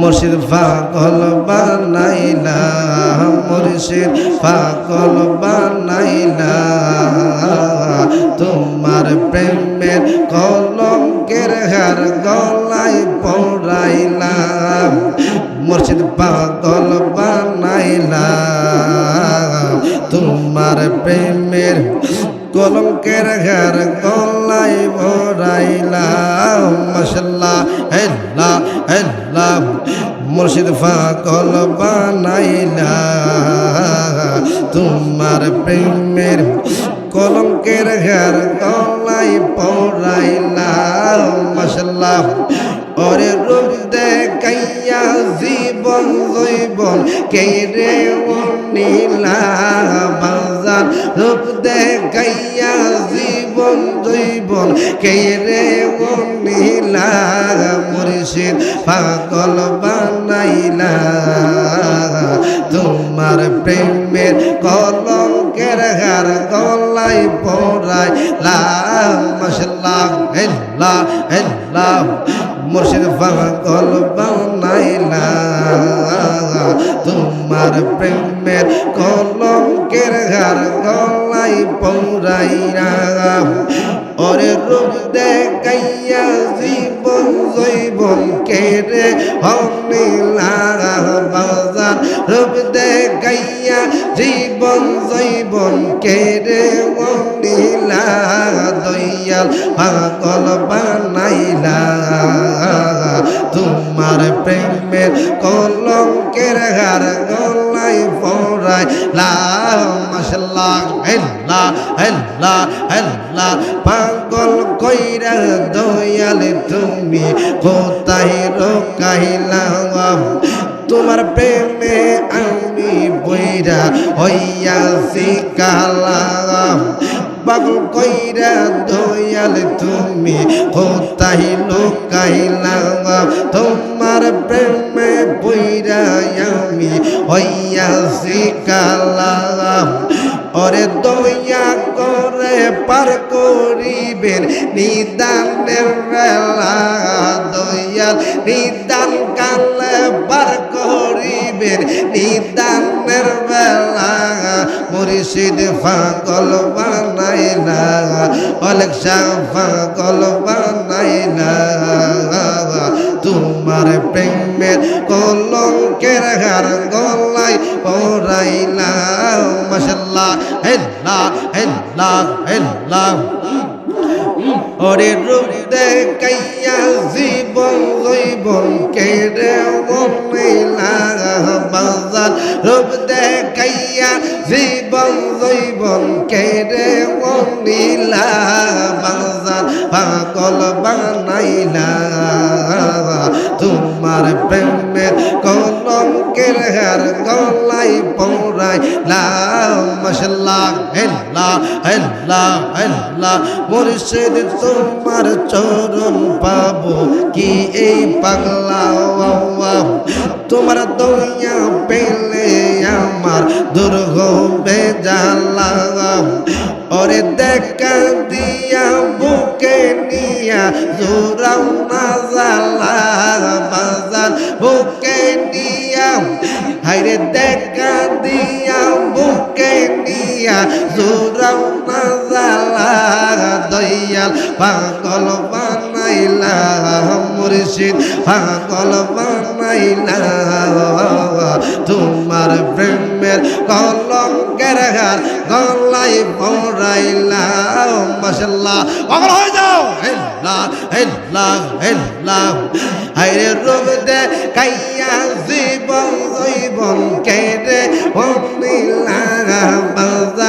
মুর্শিদ পাগল বানাইলা, মুর্শিদ পাগল বানাইলা। তোমার প্রেমের কলঙ্কের হার গলায় পড়াইলাম মুর্শিদ পাগল বানাইলা। তোমার প্রেমের কলঙ্কের ঘর গলাই ভরাইলাম মশলা হেল্লা হেল্লা মুর্শিদ ফাকল বানাইলা তোমার প্রেমের কলঙ্কের ঘর গলাই পড়াইলাম মশলা ওরে রূপ দেখাইয়া জীবন জৈবন কে রে নীলা বাজার? রূপ দেখাইয়া জীবন জৈবন কে রে নীলা মুর্শিদ? পাগল বানাইলা তোমার প্রেমের কলঙ্কের হার গলাই পড়াই লা মশলা হেল্লা হেল্লা মুর্শিদ পাগল বানাইলা। তোমার প্রেমের কলঙ্কের ঘর গলাই পৌরাইরা ওরে রূপ দেখাইয়া জীবন জৈবন কেড়ে হমিলা বাজার রূপ দেখাইয়া জীবন, জৈবন কেড়ে হমিলা দয়াল, পাগল বানাইলা। তোমার প্রেমের কলঙ্কের হার গলাই পড়াই লা মশলা হেল্লা হেল্লা হেল্লা, পাগল কইরা দয়াল, তুমি কোথায় রোকাইলা তোমার প্রেমে আমি বইরা হইয়াছি কালা পাগল কইরা দয়াল তুমি কোথায় লোকাইলা? তোমার প্রেমে বইরা আমি হইয়াছি কালা ওরে দয়া করে পার করিবেন নিদানের বেলা। দয়াল নিদান মুর্শিদ ফাগল বানাইলা অলেকশা ফাগল বানাইলা তোমার প্রেমের কলঙ্কের হার গলাই পড়াইলা মশাল্লা হেল্লা হেল্লা হেল্লা। ওরে রূপ দেখাইয়া জীবন জৈবন কেড়ে মহিলা বাজার রূপ দেখাইয়া জীবন, জৈবন, কেড়ে মহিলা বাজার পাগল বানাইলা। তোমার প্রেমের কলঙ্কের হার গলাই পৌরাই লা মশলা হেল্লা হেল্লা হেল্লা। মুর্শিদ, তোমার চরণ পাবো কি এই পাগলা? তোমার দয়া পেলে আমার দুর্গ বেজালা ওরে দেখা দিয়া, বুকে নিয়া জোরাও না জালা বুকে নিয়া, হাইরে দেখা দিয়া, বুকে নিয়া জোরাও না জালা দয়াল পাগল বানাইলা মুর্শিদ, পাগল বানাইলা তোমার প্রেমের কলঙ্কের ঘর গলাই পড়াইলা মশলা পাগল হয়ে যাও। হেল্লা হাইরে রূপ দে কাইয়া জীবন, জৈবন কেটে অমিলা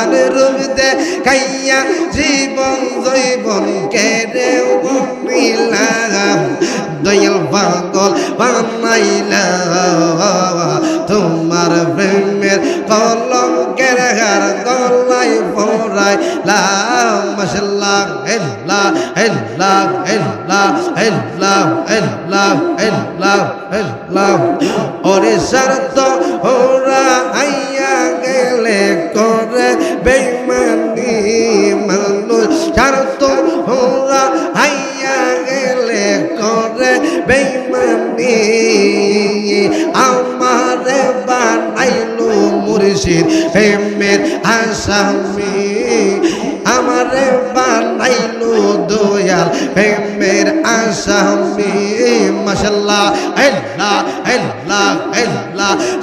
বাজার রূপ দে কাইয়া জীবন জৈবন কেটে অমিলা দয়াল পাগল বানাইলা তোমার প্রেমের কলঙ্কের হার গলাই পড়াই লা মশলা হেল্লা হেল্লা হেল্লা হেল্লা হেল্লা হেল্লা ওরে শরত গেলে করে বেমানি মানুষ স্বার্থ ওরা হাইয়া গেলে করে বেমানি আমার বানাইলো মুর্শিদ প্রেমের আসামি। আমার বানাইলো দয়াল প্রেমের আসামি। মাসাল্লাহ আল্লাহ আল্লাহ আল্লাহ।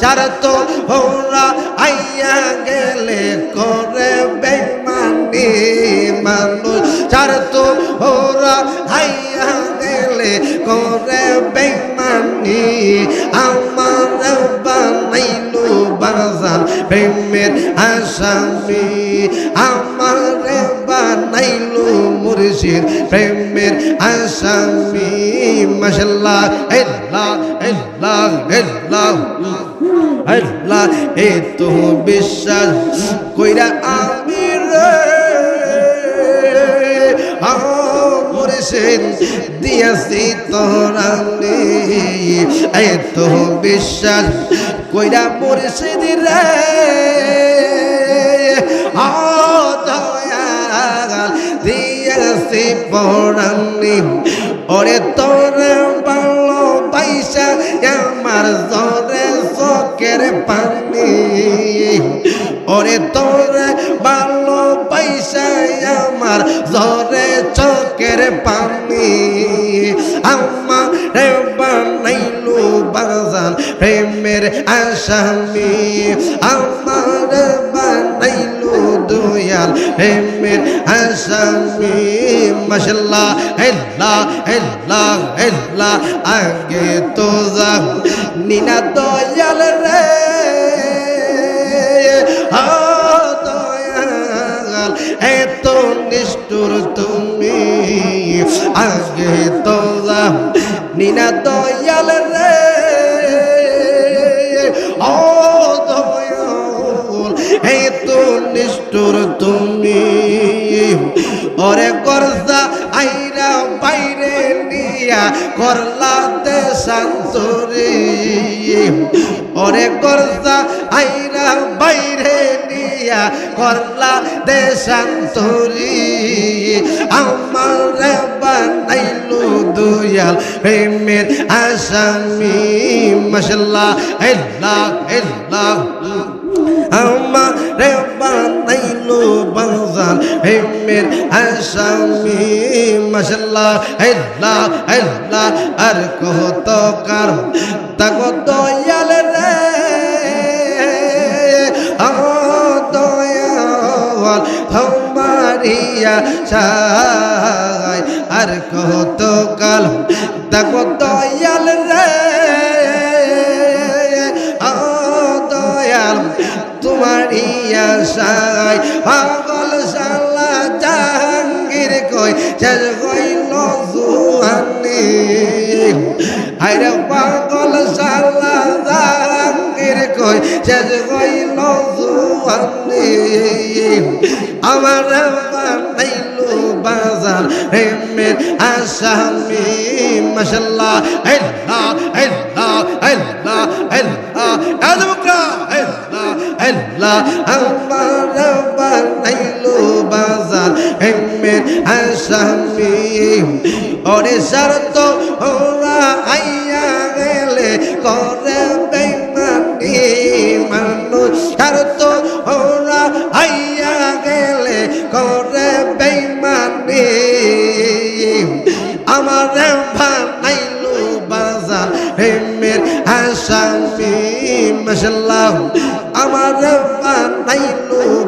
যার তো হোরা আইয়া গেলে করে বেমানি মানুষ। যার তো হোরা আইয়া গেলে করে বেমানি। আমার বানাইলো বাজান প্রেমের আসামি। আমার বানাইলো মুর্শিদ প্রেমের আসামি। আল্লাহ আল্লাহ আল্লাহ আল্লাহ এ তো বিশ্বাস কইরা আমি মুর্শিদ দিয়াছি তোরানি এ তো বিশ্বাস কইরা ও দয়াল দিয়াছি পড়ানি ওরে তোরে ভালো আমার জরে চোখের পানি। ওরে তোরে ভালো পয়সা আমার জরে চোখের পানি। আমার বানাইলো বাজান প্রেমের আসামি। আমার বানাইলো দয়াল প্রেমের আসামি। মাশাল্লাহ হেল্লা হেল্লা হেল্লা, আগে তো যা নিনা দয়াল নিনা দয়াল রে। ও দয়াল এত নিষ্ঠুর তুমি। ওরে করজা আইরা বাইরে নিয়া করলা দে শান্তরি ওরে করজা আইরা বাইরে নিয়া করলা দে শান্তরি দুয়াল প্রেমের আসামি। মাসাল্লাহ আল্লাহ আল্লাহ আমার বানাইলো বাজান হেমের আসামি। মাসাল্লাহ আল্লাহ আল্লাহ আর কত কার তাকো দয়াল রে। দয়াল তোমারিয়া সাই আর কত কাল তাকো দয়াল রে। দয়াল তোমারি আশায় পাগল সালা জাহাঙ্গীর কই? শেষ হইল জুহানি আরে পাগল সালা জাহাঙ্গীর কই? শেষ হইল জুহানি আমার বানাইলো বাজার। প্রেমের আসামি মাশাল্লাহ আল্লাহ আল্লাহ আল্লাহ আল্লাহ। আদমকা আল্লাহ আল্লাহ। আমার বানাইলো বাজার। প্রেমের আসামি ওরে শরত ওরা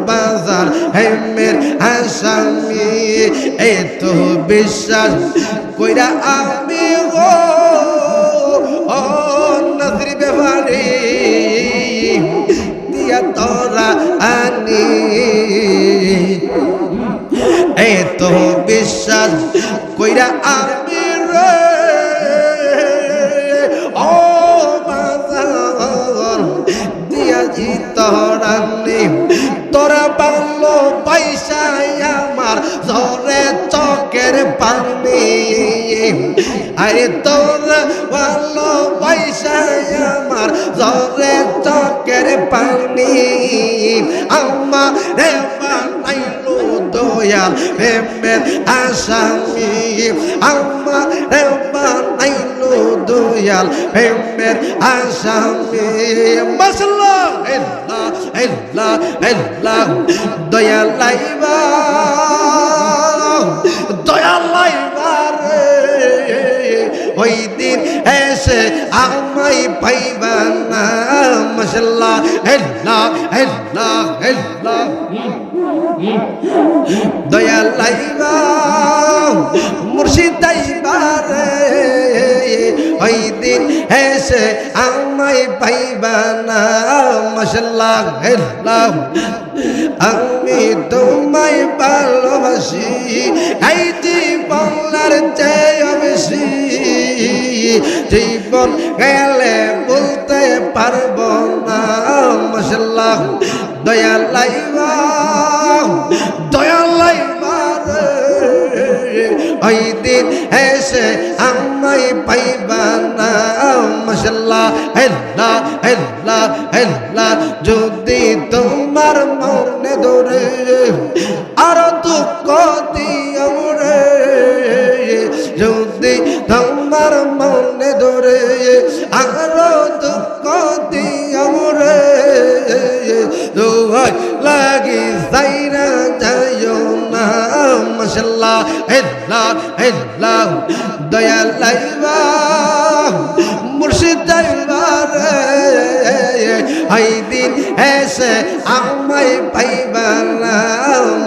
বাজার প্রেমের আসামি এ তো বিশ্বাস কইরা আমি গো, ও নজরি ব্যাপারে দিয়া তোরা আনি। এ তো বিশ্বাস কইরা আমি আরে তোরা ভালো পয়সা আমার জরে চকের পানি। আমার রে বানাইলো দয়াল প্রেমের আসামি। আমার রে বানাইলো দয়াল প্রেমের আসামি। মশলা এল্লা এল্লা এল্লা দয়াল লাইবা দয়াল লাইবা। ওই দিন এসে আমায় পাইবা না মশলা এল্লা এল্লা এল্লা দয়াল লাইবা, মুর্শিদ দাইবা ওই দিন এসে আমায় পাইবা না মশলা এল্লা আমি তোমায় ভালোবাসি, এই জীবনার চেয়ে বেশি। জীবন গেলে বলতে পারব না। মশলা দয়া লাইবা দয়া লাইবা ওই দিন এসে আমায় পাইবা না। মশলা হেল্লা হেল্লা হেল্লা, যদি তোমার মনে ধরে আরও দুঃখ দিও যদি তোমার মনে ধরে আরও দুঃখ দিও রে দোহাই লাগি সাইরা যাইও না মশলা হেল্লা হেল্লা দয়া লাইবা মুর্শিদ দরবার এই দিন এসে আমায় পাইবা না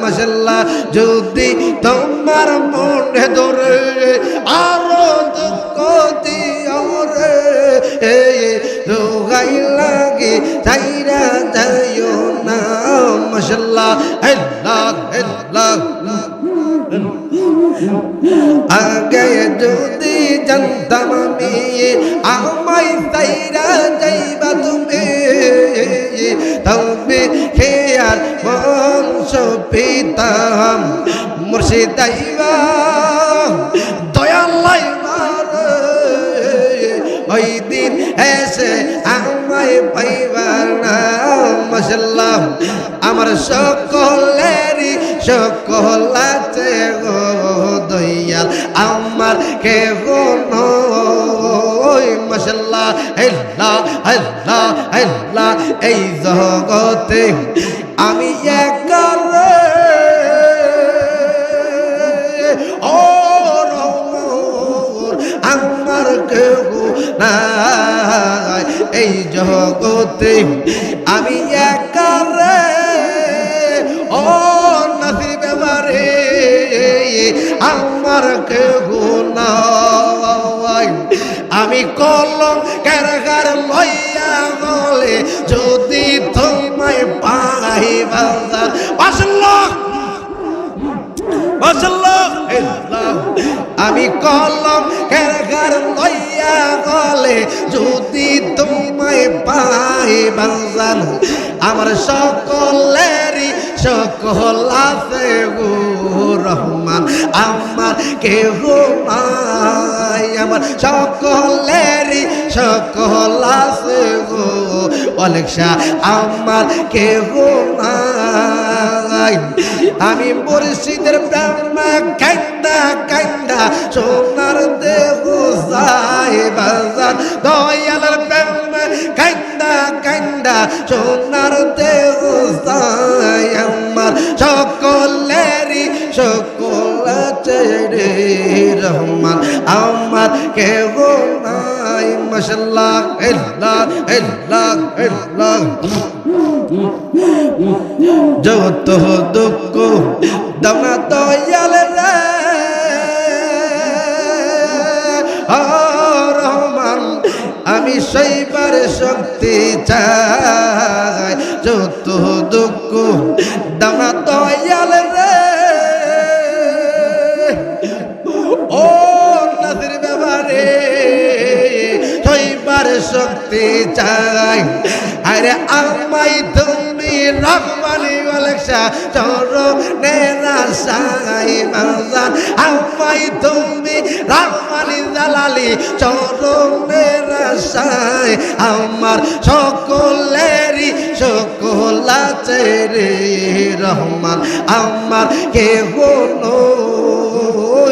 মশলা যদি তোমার মনে ধরে যদি জানতাম আমি, আমায় তাইরা যাইবা তুমি। তবে খেয়ার বংশ পিতাম মুর্শিদাইবা দয়াল্লাই ওই দিন এসে আমায় পাইবা না মশলা আমার সকলেরই সকল হেল্লা এই জগতে আমি এক আমার কেউ নাই। এই জগতে আমি একারে ও নাসির ব্যাপারে আমার কেউ আমি কলম কারাগার লইয়া বলে যদি তোমায় পাই বাজার। বাসল লাখ আমি কলম কারাগার লইয়া গলে যদি তোমায় পাই বাজান, আমার সকলেরই সকল আছে গো রহমান, আমার কেহ নাই, আমার সকলেরই সকল আছে গো অলেকশা আমার কেহ নাই। আমি মুর্শিদের প্রেম কান্দা কান্দা সোনার দেহ সাই বাজার দয়ালের প্রেম কান্দা কান্দা সোনার দেহ সাই আমার। সকলেরই সকল চেড়ে রহমান। আমার কেহ নাই মশলা এল্লা এল্লা এল্লা যত দুঃখ দমা দয়াল রে। রহমান, আমি সইবার শক্তি চাই। যত দুঃখ দমা দয়াল রে। ও নাসির ব্যাপারে, সইবার শক্তি চাই। আরে আমায় তুমি রহমানি বলেছা চরণে রাসাই মারজান আপাই তুমি, রহমানি জালালি চরণে রাসাই আমার সকলেরই, সকল আছে রহমান, আমার কেহ নয়।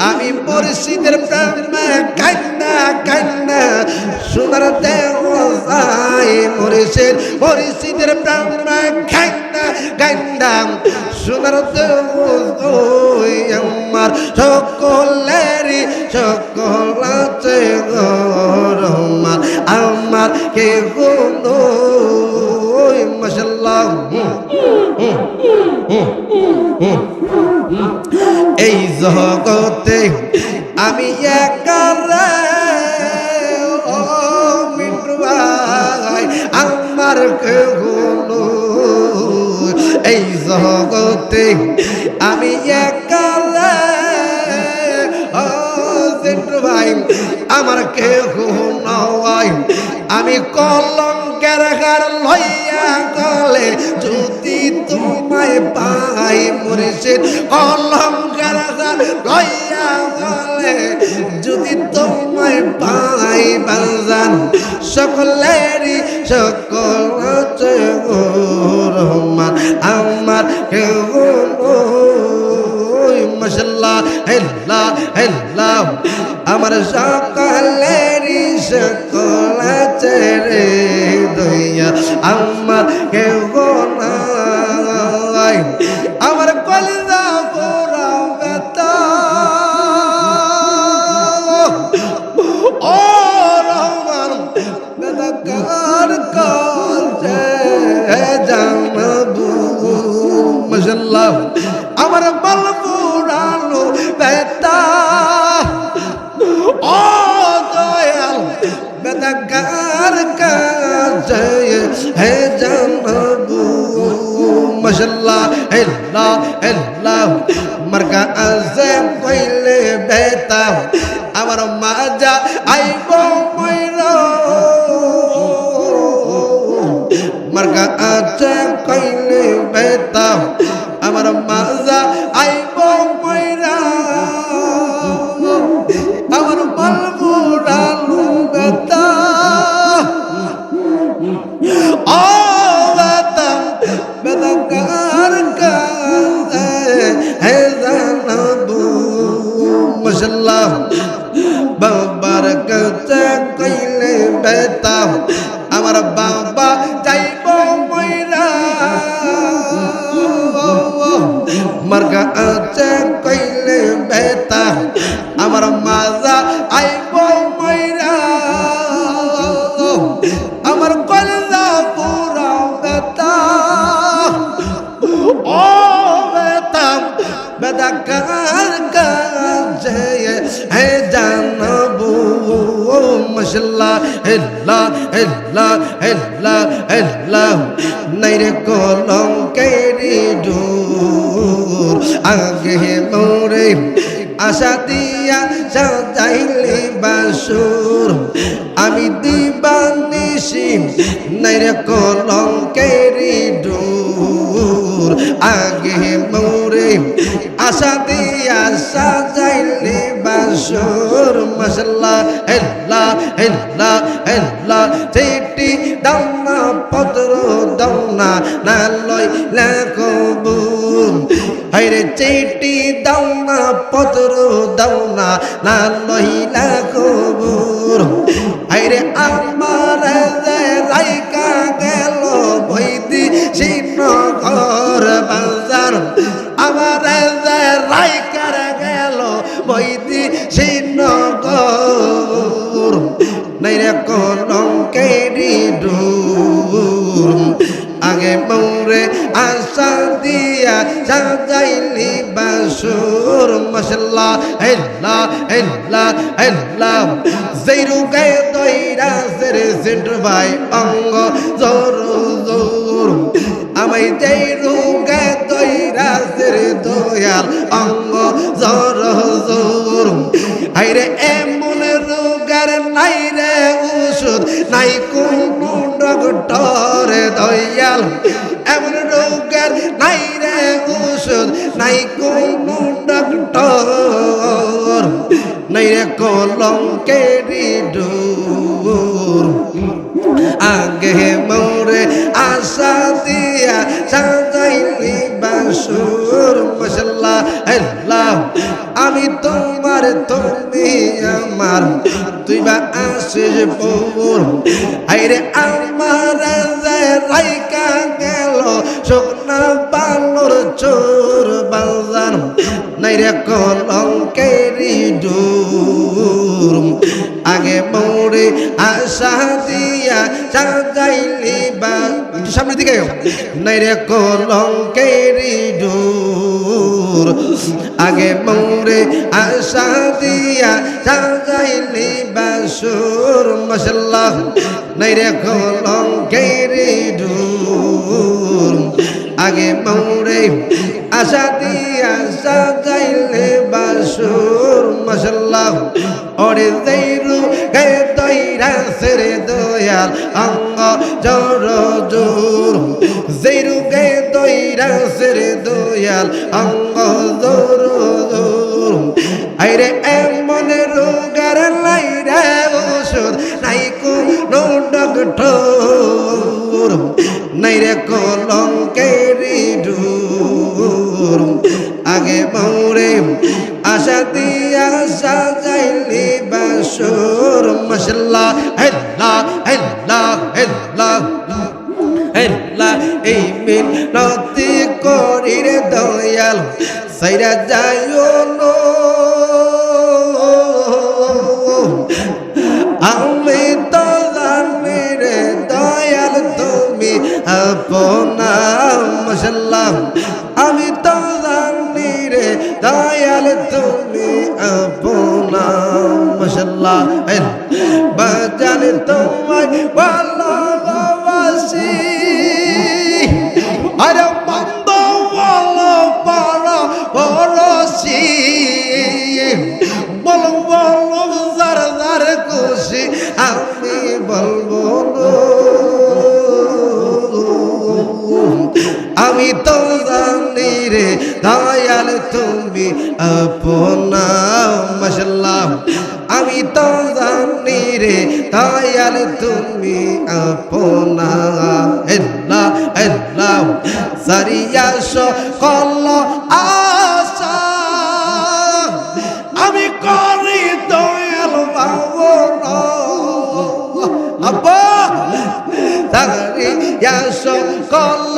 আমি মুর্শিদের প্রেমে কান্না কান্না সোনার মুর্শিদের প্রেমে সোনার দেহ ওই আমার। সকলেরই সকল আছে গো রহমান আমার কেহ নয় মাশাল্লাহ এই জগতে আমি ভাই, আমার নয়। এই জগতে আমি ভাই, আমার কেহ নয় আমি কলঙ্কের ঘর লইয়া গলে, যদি তোমায় পাই মুর্শিদ কলঙ্কের ঘর লইয়া গলে, যদি তোমায় পাই বাজান সকলেরই সকল রহমান, আমার কেউ মশাল্লাহ হেল্লা হেল্লা, আমার সকালেরই সকল রে। দইয়া আমার কেউ নাই হে জানবু হেল্লা হেল্লা নাইরে কলম কেরি আগে মোরে আশা দিয়া সাজাইলে বাসুর। আমি দিবানিসি নাইরে কলম কেরি দূর আগে মোরে আশা দিয়া সাজাইলে বাসুর মশলা হেল্লা হেল্লা হেল্লা, চিঠি দাওনা পত্র দাওনা না লই লেখবুল হাইরে চিঠি দাওনা পত্র দাওনা না লই লেখবুল হাইরে আমার যে মশলা হেল্লা হেল্লা হেল্লা। যেরু গায়ে দইরা সেরে সেন্টু ভাই অঙ্গ জোর জোর। আমাই যেরু গায়ে দইরা সেরে দয়াল অঙ্গ জোর জোর। হাইরে, এমন রোগার নাই রে ওষুধ, নাই কোন ডক্টর দয়াল। এমন রোগের নাই কলঙ্কেরি ডোর আগে মোরে আশা দিয়া সাজাইলি বাসুর। মশলা আল্লাহ, আমি তোমার তুমি আমার। তুই বা আসিস কলঙ্কেরি ডোর আগে মোরে আশা দিয়া সাজাইলি বা সামনের দিকে নাই রে কলঙ্কেরি ডোর। আগে মোরে আশা দিয়া সাজাইলি বাসুর মশলা নাই রে কলঙ্কেরি ডোর। আগে মোরে আশা দিয়া সাজাইলে বাসুর মশলা ওরে দেইরু গে দইরা সেরে দয়াল অঙ্গ জোর জোর। জেরু গে দইরা সেরে দয়াল অঙ্গ জোর জোর। আইরে এমন রোগার লাইরে ওষুধ নাই কোনো ডক্টর। নাই রে দিয়া সাজাইলি বাসুর মশলা মশলা বাজান তোমায় দয়াল তুমি আপনা এল্লা এল্লা সারিয়া সকল আশা। আমি করি দয়াল বাবু আব্বা সারিয়া সকল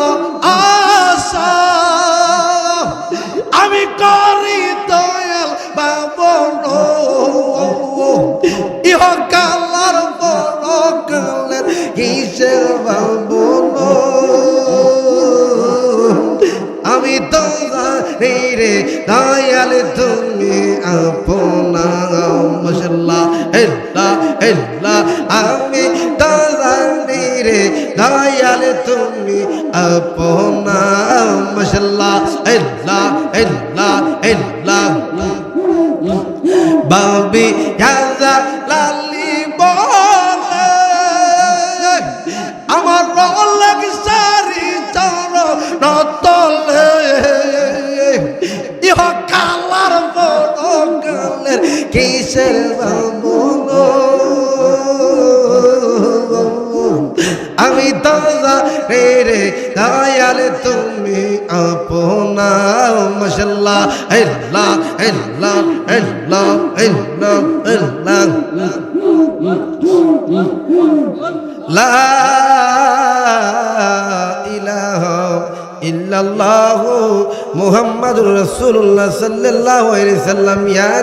আপনা মশলা হেল্লা হেল্লা হেল্লা বাবি হাজা লালি বলে, আমার রলেক সারি চর নতলে। ইহ কালার বড় গালের কিসের বাবন তুমি আপনা মশলা হেল্লা হেল্লা হেল্লা হেল্লা হেল্লা লা ইলাহা ইল্লাল্লাহু মুহাম্মাদুর রাসূলুল্লাহ সাল্লাল্লাহু আলাইহি সাল্লাম ইয়া